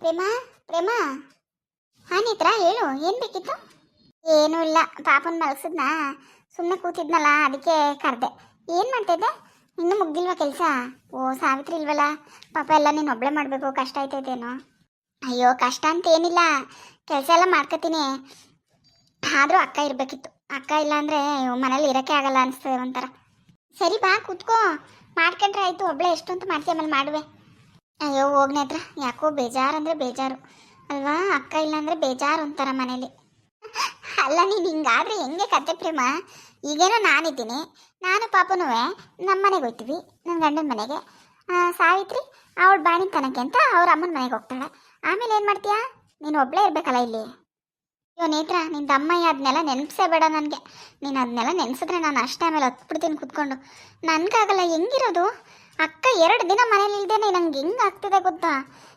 ಪ್ರೇಮ ಪ್ರೇಮ. ಹಾ ನೇತ್ರ ಹೇಳು, ಏನು ಬೇಕಿತ್ತು? ಏನೂ ಇಲ್ಲ, ಪಾಪನ ಮಲಗಿಸಿದ್ನ ಸುಮ್ಮನೆ ಕೂತಿದ್ನಲ್ಲ, ಅದಕ್ಕೆ ಕರೆದೆ. ಏನು ಮಾಡ್ತಿದ್ದೆ? ಇನ್ನೂ ಮುಗ್ದಿಲ್ವಾ ಕೆಲಸ? ಓ, ಸಾವಿತ್ರಿ ಇಲ್ವಲ್ಲ? ಪಾಪ ಎಲ್ಲ ನೀನು ಒಬ್ಳೆ ಮಾಡಬೇಕು, ಕಷ್ಟ ಆಯ್ತೈತೇನೋ? ಅಯ್ಯೋ, ಕಷ್ಟ ಅಂತ ಏನಿಲ್ಲ. ಕೆಲಸ ಎಲ್ಲ ಮಾಡ್ಕೊತೀನಿ. ಆದರೂ ಅಕ್ಕ ಇರಬೇಕಿತ್ತು. ಅಕ್ಕ ಇಲ್ಲ ಅಂದರೆ ಮನೇಲಿ ಇರೋಕ್ಕೆ ಆಗಲ್ಲ ಅನಿಸ್ತದೆ ಒಂಥರ. ಸರಿ ಬಾ, ಕೂತ್ಕೋ. ಮಾಡ್ಕೊಂಡ್ರೆ ಆಯಿತು, ಒಬ್ಳೆ ಎಷ್ಟು ಅಂತ ಮಾಡ್ತೀಯ ಆಮೇಲೆ ಮಾಡುವೆ. ಅಯ್ಯೋ, ಹೋಗ್ನೆ ಹತ್ರ ಯಾಕೋ ಬೇಜಾರು ಅಂದರೆ ಬೇಜಾರು. ಅಲ್ವಾ? ಅಕ್ಕ ಇಲ್ಲ ಅಂದರೆ ಬೇಜಾರು ಅಂತಾರ ಮನೇಲಿ. ಅಲ್ಲ, ನೀನು ಹಿಂಗಾದ್ರೆ ಹೆಂಗೆ ಕತೆ ಪ್ರೇಮ? ಈಗೇನೋ ನಾನಿದ್ದೀನಿ. ನಾನು ಪಾಪನೂ ನಮ್ಮ ಮನೆಗೆ ಹೋಗ್ತೀವಿ ನನ್ನ ಗಂಡನ ಮನೆಗೆ. ಸಾವಿತ್ರಿ, ಅವಳ ಬಾಣಿನ ತನಕ್ಕೆ ಅಂತ ಅವ್ರ ಅಮ್ಮನ ಮನೆಗೆ ಹೋಗ್ತಾಳೆ. ಆಮೇಲೆ ಏನು ಮಾಡ್ತೀಯಾ? ನೀನು ಒಬ್ಳೇ ಇರಬೇಕಲ್ಲ ಇಲ್ಲಿ. ಅಯ್ಯೋ, ನೇತ್ರ ನಿನ್ನ ಅಮ್ಮಯ್ಯ ಅದನ್ನೆಲ್ಲ ನೆನಪಿಸೇ ಬೇಡ ನನಗೆ. ನೀನು ಅದನ್ನೆಲ್ಲ ನೆನೆಸಿದ್ರೆ ನಾನು ಅಷ್ಟೇ ಆಮೇಲೆ ಹತ್ಬಿಡ್ತೀನಿ ಕುತ್ಕೊಂಡು. ನನಗಾಗಲ್ಲ, ಹೆಂಗಿರೋದು? ಅಕ್ಕ, ಎರಡು ದಿನ ಮನೇಲಿ ಇಲ್ದೇನೆ ನಂಗೆ ಹೆಂಗೆ ಆಗ್ತಿದೆ ಗೊತ್ತಾ?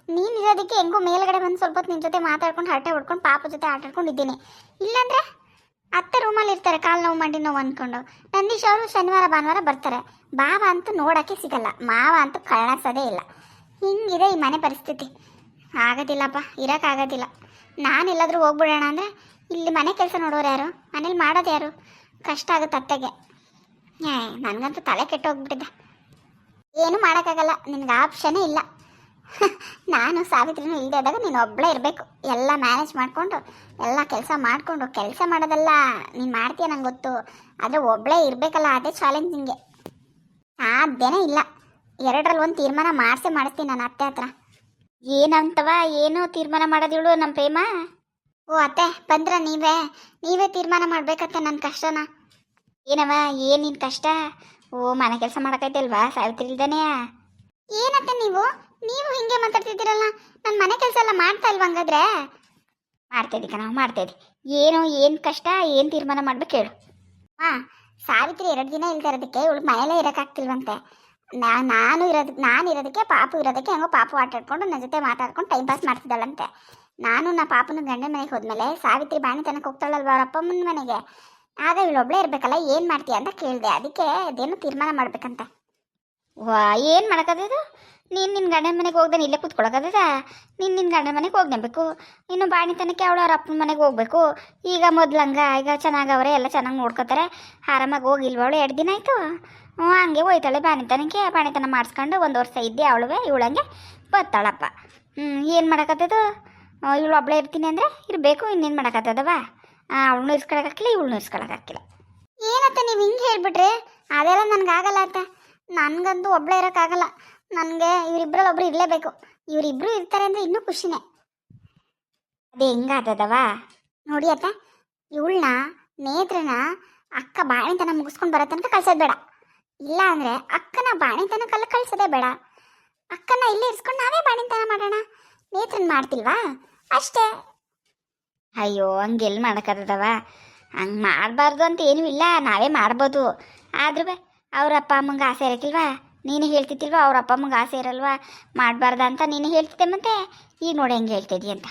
ನೀನು ಇರೋದಕ್ಕೆ ಹೆಂಗೋ ಮೇಲ್ಗಡೆ ಬಂದು ಸ್ವಲ್ಪ ಹೊತ್ತು ನಿನ್ನ ಜೊತೆ ಮಾತಾಡ್ಕೊಂಡು ಹರಟೆ ಹೊಡ್ಕೊಂಡು ಪಾಪ ಜೊತೆ ಆಟ ಆಡ್ಕೊಂಡಿದ್ದೀನಿ ಇಲ್ಲಾಂದ್ರೆ ಅತ್ತೆ ರೂಮಲ್ಲಿ ಇರ್ತಾರೆ, ಕಾಲು ನೋವು, ಮಂಡಿ ನೋವು ಅಂದ್ಕೊಂಡು ನಂದೀಶ್ ಅವರು ಶನಿವಾರ, ಭಾನುವಾರ ಬರ್ತಾರೆ. ಬಾಬಾ ಅಂತೂ ನೋಡೋಕ್ಕೆ ಸಿಗಲ್ಲ, ಮಾವ ಅಂತೂ ಕಾಣಿಸೋದೇ ಇಲ್ಲ. ಹಿಂಗಿದೆ ಈ ಮನೆ ಪರಿಸ್ಥಿತಿ. ಆಗೋದಿಲ್ಲಪ್ಪ ಇರೋಕ್ಕಾಗೋದಿಲ್ಲ ನಾನು ಎಲ್ಲಾದರೂ ಹೋಗ್ಬಿಡೋಣ ಅಂದರೆ ಇಲ್ಲಿ ಮನೆ ಕೆಲಸ ನೋಡೋರು ಯಾರು? ಮನೇಲಿ ಮಾಡೋದು ಯಾರು? ಕಷ್ಟ ಆಗುತ್ತೆ ಅತ್ತೆಗೆ. ಏ, ನನಗಂತೂ ತಲೆ ಕೆಟ್ಟೋಗ್ಬಿಟ್ಟಿದೆ. ಏನು ಮಾಡೋಕ್ಕಾಗಲ್ಲ. ನಿನಗೆ ಆಪ್ಷನೇ ಇಲ್ಲ. ನಾನು ಸಾವಿತ್ರಿನೂ ಇಲ್ಲದೆ ಇದ್ದಾಗ ನೀನು ಒಬ್ಬಳೇ ಇರಬೇಕು. ಎಲ್ಲ ಮ್ಯಾನೇಜ್ ಮಾಡಿಕೊಂಡು, ಎಲ್ಲ ಕೆಲಸ ಮಾಡಿಕೊಂಡು, ಕೆಲಸ ಮಾಡೋದಲ್ಲ. ನೀನು ಮಾಡ್ತೀಯ ನಂಗೆ ಗೊತ್ತು. ಆದರೆ ಒಬ್ಬಳೇ ಇರಬೇಕಲ್ಲ, ಅದೇ ಚಾಲೆಂಜ್ ನಿಮಗೆ ಸಾಧ್ಯನೇ ಇಲ್ಲ. ಎರಡರಲ್ಲಿ ಒಂದು ತೀರ್ಮಾನ ಮಾಡಿಸೇ ಮಾಡಿಸ್ತೀನಿ ನಾನು ಅತ್ತೆ ಹತ್ರ. ಏನಂತವ, ಏನು ತೀರ್ಮಾನ ಮಾಡೋದಿಳು ನಮ್ಮ ಪ್ರೇಮ? ಓ ಅತ್ತೆ, ಬಂದ್ರ ನೀವೇ. ನೀವೇ ತೀರ್ಮಾನ ಮಾಡ್ಬೇಕತ್ತೆ ನನ್ನ ಕಷ್ಟನ. ಏನವ, ಏನು ನಿನ್ನ ಕಷ್ಟ? ಓ, ಮನೆ ಕೆಲಸ ಮಾಡಕೈತಲ್ವಾ ಸಾವಿತ್ರಿ ಇಲ್ದಾನೆ. ಏನತ್ತ ನೀವು? ನೀವು ಹಿಂಗೆ ಮಾತಾಡ್ತಿದ್ದೀರಲ್ಲ. ನನ್ನ ಮನೆ ಕೆಲಸ ಎಲ್ಲ ಮಾಡ್ತಾ ಇಲ್ವಾ ಹಂಗಾದ್ರೆ? ಮಾಡ್ತಾಯಿದ್ದಿ ಕಣ ಮಾಡ್ತಾಯಿದ್ದಿ ಏನು ಏನು ಕಷ್ಟ, ಏನು ತೀರ್ಮಾನ ಮಾಡ್ಬೇಕು ಹೇಳು. ಹಾಂ, ಸಾವಿತ್ರಿ ಎರಡು ದಿನ ಇಲ್ದೇ ಇರೋದಕ್ಕೆ ಇವಳು ಮನೆಯಲ್ಲೇ ಇರೋಕ್ಕಾಗ್ತಿಲ್ವಂತೆ ನಾ, ನಾನು ಇರೋದಕ್ಕೆ ನಾನು ಇರೋದಕ್ಕೆ, ಪಾಪು ಇರೋದಕ್ಕೆ ಹೆಂಗೋ ಪಾಪ ಆಟಾಡ್ಕೊಂಡು ನನ್ನ ಜೊತೆ ಮಾತಾಡ್ಕೊಂಡು ಟೈಮ್ ಪಾಸ್ ಮಾಡ್ತಿದ್ದಾಳಂತೆ. ನಾನು ನಾ ಪಾಪನ ಗಂಡನ ಮನೆಗೆ ಹೋದ್ಮೇಲೆ ಸಾವಿತ್ರಿ ಬಾಣಿ ತನಕ ಹೋಗ್ತಾಳಲ್ವ ಅವ್ರ ಅಪ್ಪಮ್ಮನ ಮನೆಗೆ? ಆಗ ಇವಳೊಬ್ಳೆ ಇರಬೇಕಲ್ಲ, ಏನು ಮಾಡ್ತೀಯ ಅಂತ ಕೇಳಿದೆ. ಅದಕ್ಕೆ ಅದೇನು ತೀರ್ಮಾನ ಮಾಡ್ಬೇಕಂತ. ವಾ, ಏನು ಮಾಡೋಕ್ಕದು ನೀನು ನಿನ್ನ ಗಂಡನ ಮನೆಗೆ ಹೋಗ್ದೆ ಇಲ್ಲೇ ಕೂತ್ಕೊಳ್ಳೋಕ್ಕದ ನೀನು ನಿನ್ನ ಗಂಡನ ಮನೆಗೆ ಹೋಗ್ನೇಬೇಕು ಇನ್ನು ಬಾಣಿತನಕ್ಕೆ ಅವಳು ಅವ್ರ ಅಪ್ಪನ ಮನೆಗೆ ಹೋಗ್ಬೇಕು. ಈಗ ಮೊದ್ಲಂಗ ಈಗ ಚೆನ್ನಾಗವ್ರೆ ಎಲ್ಲ ಚೆನ್ನಾಗಿ ನೋಡ್ಕೋತಾರೆ. ಆರಾಮಾಗಿ ಹೋಗಿಲ್ವ ಅವಳು? ಎರಡು ದಿನ ಆಯಿತು. ಹ್ಞೂ ಹಂಗೆ ಹೋಯ್ತಾಳೆ ಬಾಣಿತನಕ್ಕೆ. ಬಾಣಿತನ ಮಾಡಿಸ್ಕೊಂಡು ಒಂದು ವರ್ಷ ಇದ್ದೆ ಅವಳುವೆ, ಇವಳಂಗೆ ಬರ್ತಾಳಪ್ಪ ಹ್ಞೂ ಏನು ಮಾಡಕತ್ತದು ಇವಳು ಒಬ್ಳೆ ಇರ್ತೀನಿ ಅಂದರೆ ಇರಬೇಕು, ಇನ್ನೇನು ಮಾಡೋಕ್ಕತ್ತದವ ಅವಳನ್ನೂ ಇರ್ಸ್ಕೊಳಕ್ಕಾಗಿಲ್ಲ ಇವಳನ್ನೂ ಇರ್ಸ್ಕೊಳಕ್ಕಾಗಿಲ್ಲ ಏನತ್ತ ನೀವು ಹಿಂಗೆ ಹೇಳ್ಬಿಟ್ರೆ? ಅದೆಲ್ಲ ನನಗಾಗಲ್ಲ ಅತ್ತ. ನನಗಂತೂ ಒಬ್ಬಳೇ ಇರೋಕ್ಕಾಗಲ್ಲ. ನನಗೆ ಇವರಿಬ್ಬರಲ್ಲಿ ಒಬ್ರು ಇರಲೇಬೇಕು. ಇವರಿಬ್ಬರು ಇರ್ತಾರೆ ಅಂದರೆ ಇನ್ನೂ ಖುಷಿನೇ. ಅದೇ ಹೆಂಗಾದದವ? ನೋಡಿ ಅತ್ತ ಇವಳನ್ನ ನೇತ್ರನ ಅಕ್ಕ ಬಾಣಿತನ ಮುಗಿಸ್ಕೊಂಡು ಬರೋ ತನಕ ಕಳ್ಸೋದು ಬೇಡ. ಇಲ್ಲ ಅಂದರೆ ಅಕ್ಕನ ಕಲ್ಲು ಕಳ್ಸೋದೇ ಬೇಡ. ಅಕ್ಕನ ಇಲ್ಲೇ ಇರಿಸ್ಕೊಂಡು ನಾವೇ ಬಾಣಿತನ ಮಾಡೋಣ. ನೇತ್ರನ್ ಮಾಡ್ತಿಲ್ವಾ? ಅಷ್ಟೇ. ಅಯ್ಯೋ, ಹಂಗೆಲ್ಲಿ ಮಾಡೋಕ್ಕದವ ಹಂಗೆ ಮಾಡಬಾರ್ದು ಅಂತ ಏನೂ ಇಲ್ಲ, ನಾವೇ ಮಾಡ್ಬೋದು. ಆದ್ರೂ ಅವ್ರ ಅಪ್ಪ ಅಮ್ಮಂಗೆ ಆಸೆ ಇರಕ್ಕಿಲ್ವಾ ನೀನು ಹೇಳ್ತಿದ್ದಿಲ್ವ, ಅವ್ರ ಅಪ್ಪ ಅಮ್ಮಂಗೆ ಆಸೆ ಇರಲ್ವಾ? ಮಾಡಬಾರ್ದ ಅಂತ ನೀನು ಹೇಳ್ತಿದ್ದೆ ಮತ್ತೆ? ಈಗ ನೋಡಿ ಹೆಂಗೆ ಹೇಳ್ತಿದ್ದಿ ಅಂತ.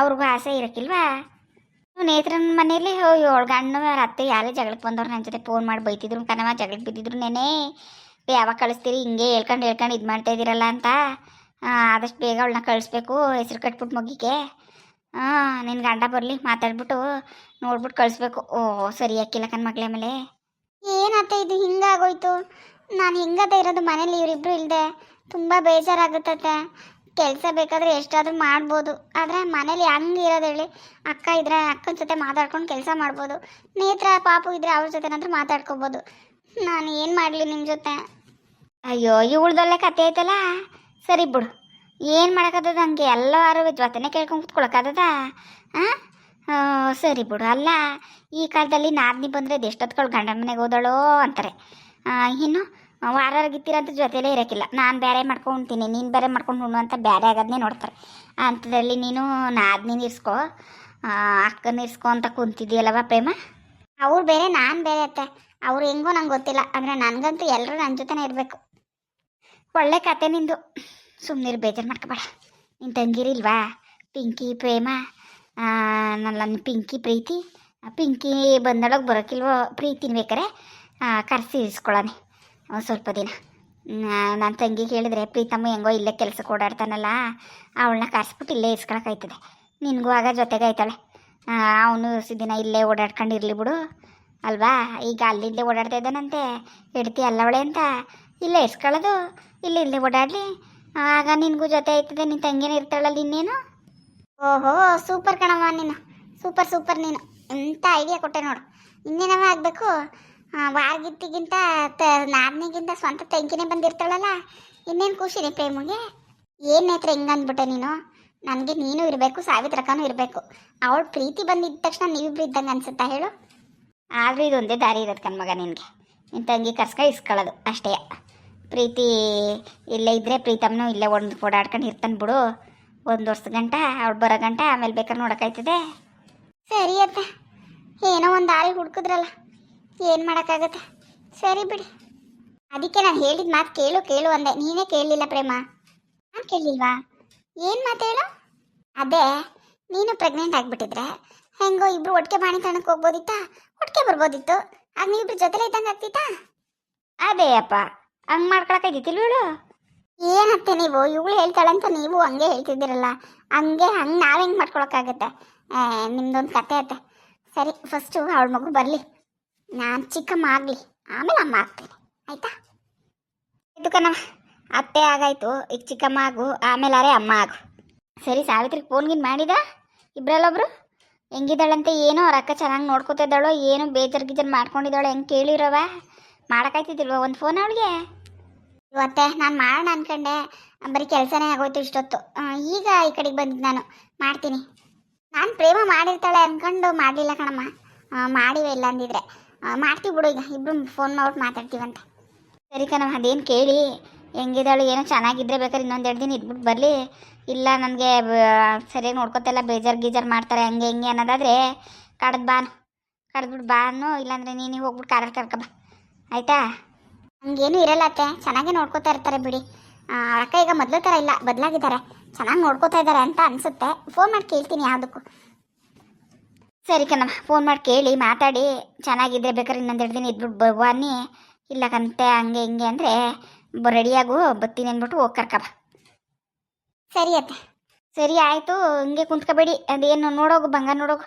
ಅವ್ರಿಗೂ ಆಸೆ ಇರಕ್ಕಿಲ್ವಾ ನೇತ್ರನ ಮನೇಲಿ ಏಳು ಗಂಡು ಅವ್ರ ಅತ್ತೆ ಯಾರೇ ಜಗಳಕ್ಕೆ ಬಂದವ್ರು ನನ್ನ ಜೊತೆ ಫೋನ್ ಮಾಡಿ ಬೈತಿದ್ರು ಕಣವ ಜಗಳಕ್ಕೆ ಬಿದ್ದಿದ್ರು ನೆನೆ ಯಾವಾಗ ಕಳಿಸ್ತೀರಿ, ಹಿಂಗೆ ಹೇಳ್ಕೊಂಡು ಹೇಳ್ಕೊಂಡು ಇದು ಮಾಡ್ತಾ ಇದ್ದೀರಲ್ಲ ಅಂತ. ಆದಷ್ಟು ಬೇಗ ಅವಳನ್ನ ಕಳಿಸ್ಬೇಕು, ಹೆಸರು ಕಟ್ಬಿಟ್ಟು ಮಗಿಗೆ ಹಾಂ ನಿನ್ನ ಗಂಡ ಬರಲಿ, ಮಾತಾಡ್ಬಿಟ್ಟು ನೋಡ್ಬಿಟ್ಟು ಕಳಿಸ್ಬೇಕು. ಓ, ಸರಿ ಅಕ್ಕಿಲ್ಲ ಕಣ್ ಮಗಳೇ ಆಮೇಲೆ ಏನತ್ತೆ ಇದು ಹಿಂಗಾಗೋಯ್ತು ನಾನು ಹಿಂಗದ ಇರೋದು ಮನೇಲಿ ಇವರಿಬ್ರು ಇಲ್ಲದೆ ತುಂಬ ಬೇಜಾರಾಗುತ್ತತ್ತೆ. ಕೆಲಸ ಬೇಕಾದರೆ ಎಷ್ಟಾದರೂ ಮಾಡ್ಬೋದು. ಆದರೆ ಮನೇಲಿ ಹಂಗೆ ಇರೋದು ಹೇಳಿ ಅಕ್ಕ ಇದ್ರೆ, ಅಕ್ಕನ ಜೊತೆ ಮಾತಾಡ್ಕೊಂಡು ಕೆಲಸ ಮಾಡ್ಬೋದು. ನೇತ್ರ ಪಾಪು ಇದ್ರೆ ಅವ್ರ ಜೊತೆನಾದ್ರೂ ಮಾತಾಡ್ಕೋಬೋದು. ನಾನು ಏನು ಮಾಡಲಿ ನಿಮ್ಮ ಜೊತೆ? ಅಯ್ಯೋ, ಇವಳ್ದೊಳ್ಳೆ ಕತೆ ಐತಲ್ಲ? ಸರಿ ಬಿಡು. ಏನು ಮಾಡೋಕ್ಕದ ಹಂಗೆ ಎಲ್ಲರೂ ಜೊತೆನೇ ಕೇಳ್ಕೊಂಡು ಕುತ್ಕೊಳಕ್ಕಾಗದ ಹಾಂ ಸರಿ ಬಿಡು. ಅಲ್ಲ, ಈ ಕಾಲದಲ್ಲಿ ನಾದಿನಿ ಬಂದರೆ ಎಷ್ಟೊತ್ಗಳು ಗಂಡನ ಮನೆಗೆ ಹೋದಳೋ ಅಂತಾರೆ. ಇನ್ನು ವಾರಗಿತ್ತೀರಂತ ಜೊತೆಲೇ ಇರೋಕ್ಕಿಲ್ಲ ನಾನು ಬೇರೆ ಮಾಡ್ಕೊಂಡು ಉಣ್ತೀನಿ ನೀನು ಬೇರೆ ಮಾಡ್ಕೊಂಡು ಉಣ್ಣು ಅಂತ ಬೇರೆ ಆಗೋದನ್ನೇ ನೋಡ್ತಾರೆ. ಅಂಥದ್ರಲ್ಲಿ ನೀನು ನಾದಿನಿ ಇರ್ಸ್ಕೊ ಅಕ್ಕನ ಇರ್ಸ್ಕೊ ಅಂತ ಕುಂತಿದ್ದೀಯಲ್ಲವ ಪ್ರೇಮ? ಅವ್ರು ಬೇರೆ, ನಾನು ಬೇರೆ ಅತ್ತೆ. ಅವ್ರು ಹೆಂಗೋ ನಂಗೆ ಗೊತ್ತಿಲ್ಲ. ಆದರೆ ನನಗಂತೂ ಎಲ್ಲರೂ ನನ್ನ ಜೊತೆನೇ ಇರಬೇಕು. ಒಳ್ಳೆ ಕತೆ ನಿಂದು. ಸುಮ್ಮನೆ ಬೇಜಾರು ಮಾಡ್ಕೋಬೇಡ. ನಿನ್ನ ತಂಗಿರಿಲ್ವಾ ಪಿಂಕಿ ಪ್ರೇಮ ನನ್ನ ಪಿಂಕಿ ಪ್ರೀತಿ. ಪಿಂಕಿ ಬಂದೊಳಗೆ ಬರೋಕ್ಕಿಲ್ವೋ ಪ್ರೀತಿನ ಬೇಕಾರೆ ಕರೆಸಿ ಇರಿಸ್ಕೊಳ್ಳೋಣ. ಒಂದು ಸ್ವಲ್ಪ ದಿನ. ನನ್ನ ತಂಗಿಗೆ ಹೇಳಿದ್ರೆ, ಪ್ರೀತಮ್ಮ ಹೆಂಗೋ ಇಲ್ಲೇ ಕೆಲಸಕ್ಕೆ ಓಡಾಡ್ತಾನಲ್ಲ, ಅವಳನ್ನ ಕರೆಸ್ಬಿಟ್ಟು ಇಲ್ಲೇ ಇಸ್ಕೊಳಕ್ಕಾಯ್ತದೆ ನಿನಗೂ ಆಗ ಜೊತೆಗೆ ಆಯ್ತಾಳೆ ಅವನು ದಿನ ಇಲ್ಲೇ ಓಡಾಡ್ಕೊಂಡಿರಲಿ ಬಿಡು. ಅಲ್ವಾ? ಈಗ ಅಲ್ಲಿಂದಲೇ ಓಡಾಡ್ತಾ ಇದ್ದಾನಂತೆ. ಹೆಡ್ತಿ ಅಲ್ಲವಳೆ ಅಂತ. ಇಲ್ಲೇ ಇಸ್ಕೊಳ್ಳೋದು ಇಲ್ಲಿ ಇಲ್ಲೇ ಓಡಾಡಲಿ. ಆಗ ನಿನಗೂ ಜೊತೆ ಆಯ್ತದೆ ನಿನ್ನ ತಂಗಿನ ಇರ್ತಾಳಲ್ಲ ಇನ್ನೇನು? ಓಹೋ ಸೂಪರ್ ಕಣವ ನೀನು. ಸೂಪರ್ ಸೂಪರ್ ನೀನು. ಎಂಥ ಐಡಿಯಾ ಕೊಟ್ಟೆ ನೋಡು. ಇನ್ನೇನವ ಆಗಬೇಕು? ವಾರ್ಗಿತ್ತಿಗಿಂತ ನಾದ್ನಿಗಿಂತ ಸ್ವಂತ ತಂಗಿನೇ ಬಂದಿರ್ತಾಳಲ್ಲ, ಇನ್ನೇನು ಖುಷಿನಿ ಪ್ರೇಮಿಗೆ? ಏನು ನೇತ್ರ ಹಿಂಗೆ ಅಂದ್ಬಿಟ್ಟೆ ನೀನು? ನನಗೆ ನೀನು ಇರಬೇಕು, ಸಾವಿತ್ರಕ್ಕನೂ ಇರಬೇಕು. ಅವಳು ಪ್ರೀತಿ ಬಂದಿದ್ದ ತಕ್ಷಣ ನೀವಿಬ್ರು ಇದ್ದಂಗೆ ಅನ್ಸುತ್ತಾ ಹೇಳು? ಆದರೂ ಇದೊಂದೇ ದಾರಿ ಇರೋದು ಕಣ್ಮಗ ನಿನಗೆ. ನಿನ್ನ ತಂಗಿ ಕರ್ಸ್ಕ ಇಸ್ಕೊಳ್ಳೋದು, ಅಷ್ಟೇ. ಪ್ರೀತಿ ಇಲ್ಲೇ ಇದ್ದರೆ ಪ್ರೀತಮ್ನು ಇಲ್ಲೇ ಒಂದು ಓಡಾಡ್ಕೊಂಡು ಇರ್ತಾನೆ ಬಿಡು. ಒಂದು ವರ್ಷ ಗಂಟ, ಅವ್ಳು ಬರೋ ಗಂಟ, ಆಮೇಲೆ ಬೇಕಾದ್ರೆ ನೋಡೋಕ್ಕಾಯ್ತದೆ ಸರಿ ಅತ್ತ. ಏನೋ ಒಂದು ದಾರಿ ಹುಡ್ಕಿದ್ರಲ್ಲ. ಏನು ಮಾಡೋಕ್ಕಾಗತ್ತೆ? ಸರಿ ಬಿಡಿ. ಅದಕ್ಕೆ ನಾನು ಹೇಳಿದ ಮಾತು ಕೇಳು ಕೇಳು ಅಂದೆ. ನೀನೇ ಕೇಳಲಿಲ್ಲ ಪ್ರೇಮ? ನಾನು ಕೇಳಲಿಲ್ವಾ? ಏನು ಮಾತು ಹೇಳು? ಅದೇ, ನೀನು ಪ್ರೆಗ್ನೆಂಟ್ ಆಗಿಬಿಟ್ಟಿದ್ರೆ ಹೆಂಗೋ ಇಬ್ರು ಒಟ್ಟಿಗೆ ಬಾಣಿತನಕ್ಕೆ ಹೋಗ್ಬೋದಿತ್ತಾ? ಒಟ್ಟಿಗೆ ಬರ್ಬೋದಿತ್ತು. ಆಗ ನೀವಿಬ್ರು ಜೊತೆಲೇ ಇದ್ದಂಗೆ ಆಗ್ತಿತ್ತಾ? ಅದೇ ಅಪ್ಪ. ಹಂಗೆ ಮಾಡ್ಕೊಳಕ್ಕಾಗಿತ್ತಿಲ್ಲ ಇವಳು ಏನತ್ತೆ ನೀವು? ಇವಳು ಹೇಳ್ತಾಳಂತ ನೀವು ಹಂಗೆ ಹೇಳ್ತಿದ್ದೀರಲ್ಲ. ಹಂಗೆ ಹಂಗೆ ನಾವು ಹೆಂಗೆ ಮಾಡ್ಕೊಳಕ್ಕಾಗತ್ತೆ? ನಿಮ್ದೊಂದು ಕತೆ ಅತ್ತೆ. ಸರಿ ಫಸ್ಟು ಅವಳ ಮಗು ಬರಲಿ. ನಾನು ಚಿಕ್ಕಮ್ಮ ಆಗಲಿ. ಆಮೇಲೆ ಅಮ್ಮ ಆಗ್ತೀನಿ. ಆಯ್ತಾ? ಇದು ಕಣವ ಅತ್ತೆ ಆಗಾಯ್ತು. ಈಗ ಚಿಕ್ಕಮ್ಮ ಆಗು. ಆಮೇಲೆ ಅರೆ ಅಮ್ಮ ಆಗು. ಸರಿ ಸಾವಿತ್ರಿಗೆ ಫೋನ್ಗಿನ್ ಮಾಡಿದ? ಇಬ್ರಲ್ಲೊಬ್ರು? ಹೆಂಗಿದ್ದಾಳಂತೆ? ಏನೋ ಅವ್ರ ಅಕ್ಕ ಚೆನ್ನಾಗಿ ನೋಡ್ಕೊತಿದ್ದಾಳೋ, ಏನು ಬೇಜಾರು ಗೀಜರ್ ಮಾಡ್ಕೊಂಡಿದ್ದಾಳೋ, ಹೆಂಗೆ ಕೇಳಿರವ? ಮಾಡೋಕ್ಕಾಯ್ತಿದ್ದಿಲ್ವ ಒಂದು ಫೋನ್ ಅವಳಿಗೆ? ಇವತ್ತೆ ನಾನು ಮಾಡೋಣ ಅನ್ಕೊಂಡೆ. ಬರೀ ಕೆಲಸನೇ ಆಗೋಯ್ತು ಇಷ್ಟೊತ್ತು. ಈಗ ಈ ಕಡೆಗೆ ಬಂದಿದ್ದು ನಾನು. ಮಾಡ್ತೀನಿ. ನಾನು ಪ್ರೇಮ ಮಾಡಿರ್ತಾಳೆ ಅನ್ಕೊಂಡು ಮಾಡಲಿಲ್ಲ ಕಣಮ್ಮ. ಮಾಡಿವೆ ಇಲ್ಲ ಅಂದಿದ್ರೆ. ಮಾಡ್ತೀವಿ ಬಿಡು ಈಗ. ಇಬ್ಬರು ಫೋನ್ ಮಾಡ್ಬಿಟ್ಟು ಮಾತಾಡ್ತೀವಂತೆ. ಸರಿ ಕಣಮ್ಮ, ಅದೇನು ಕೇಳಿ? ಹೆಂಗಿದ್ದಾಳು, ಏನೋ ಚೆನ್ನಾಗಿದ್ದರೆ ಬೇಕಾದ್ರೆ ಇನ್ನೊಂದು ಎರಡು ದಿನ ಇದ್ಬಿಟ್ಟು ಬರಲಿ. ಇಲ್ಲ ನನಗೆ ಸರಿಯಾಗಿ ನೋಡ್ಕೊತಿಲ್ಲ ಬೇಜಾರು ಗೀಜಾರು ಮಾಡ್ತಾರೆ, ಹಂಗೆ ಹಿಂಗೆ ಅನ್ನೋದಾದರೆ ಕಡ್ದು ಬಾನು. ಕಡ್ದ್ಬಿಟ್ಟು ಬಾನು. ಇಲ್ಲಾಂದರೆ ನೀನು ಹೋಗ್ಬಿಟ್ಟು ಕಾರಲ್ಲಿ ಕರ್ಕೊಬ ಆಯಿತಾ? ಹಂಗೇನು ಇರಲ್ಲ ಅತ್ತೆ. ಚೆನ್ನಾಗೇ ನೋಡ್ಕೋತಾ ಇರ್ತಾರೆ ಬಿಡಿ. ಅಕ್ಕ ಈಗ ಮೊದಲು ಥರ ಇಲ್ಲ, ಬದಲಾಗಿದ್ದಾರೆ. ಚೆನ್ನಾಗಿ ನೋಡ್ಕೋತಾ ಇದ್ದಾರೆ ಅಂತ ಅನಿಸುತ್ತೆ. ಫೋನ್ ಮಾಡಿ ಕೇಳ್ತೀನಿ ಯಾವುದಕ್ಕೂ. ಸರಿ ಕಣಮ್ಮ ಫೋನ್ ಮಾಡಿ ಕೇಳಿ, ಮಾತಾಡಿ. ಚೆನ್ನಾಗಿದ್ರೆ ಬೇಕಾದ್ರೆ ಇನ್ನೊಂದೆರಡು ದಿನ ಇದ್ಬಿಟ್ಟು ಬನ್ನಿ. ಇಲ್ಲ ಕಂತೆ, ಹಂಗೆ ಹಿಂಗೆ ಅಂದರೆ ರೆಡಿಯಾಗು ಬರ್ತೀನಿ ಅಂದ್ಬಿಟ್ಟು ಹೋಗಿ ಕರ್ಕಬ ಸರಿ ಅತ್ತೆ. ಸರಿ, ಆಯಿತು. ಹಿಂಗೆ ಕುಂತ್ಕೋಬೇಡಿ. ಅದೇನು ನೋಡೋಗು, ಬಂಗಾರ ನೋಡೋಗು.